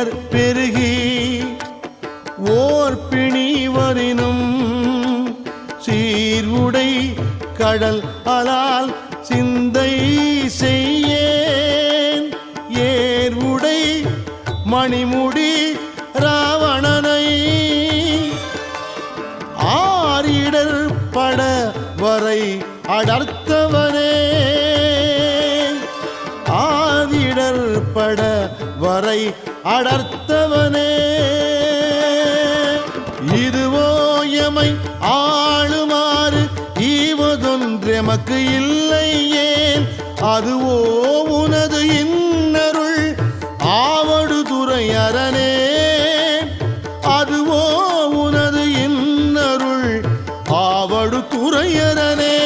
இடர் பெருகி ஓர் பிணி வரினும் சீர்வுடை கடல் அலால் சிந்தை செய்யேன். ஏர்வுடை மணிமுடி ராவணனை ஆரிடர் பட வரை அடர்த்தவனே. விடல் பட வரை அடர்த்தவனே. இதுவோ எமை ஆளுமாறு ஈவதொன்றெமக்கு இல்லை ஏன்? அதுவோ உனது இன்னருள் ஆவடு துறை அரணே. அதுவோ உனது இன்னருள் ஆவடு துறையரனே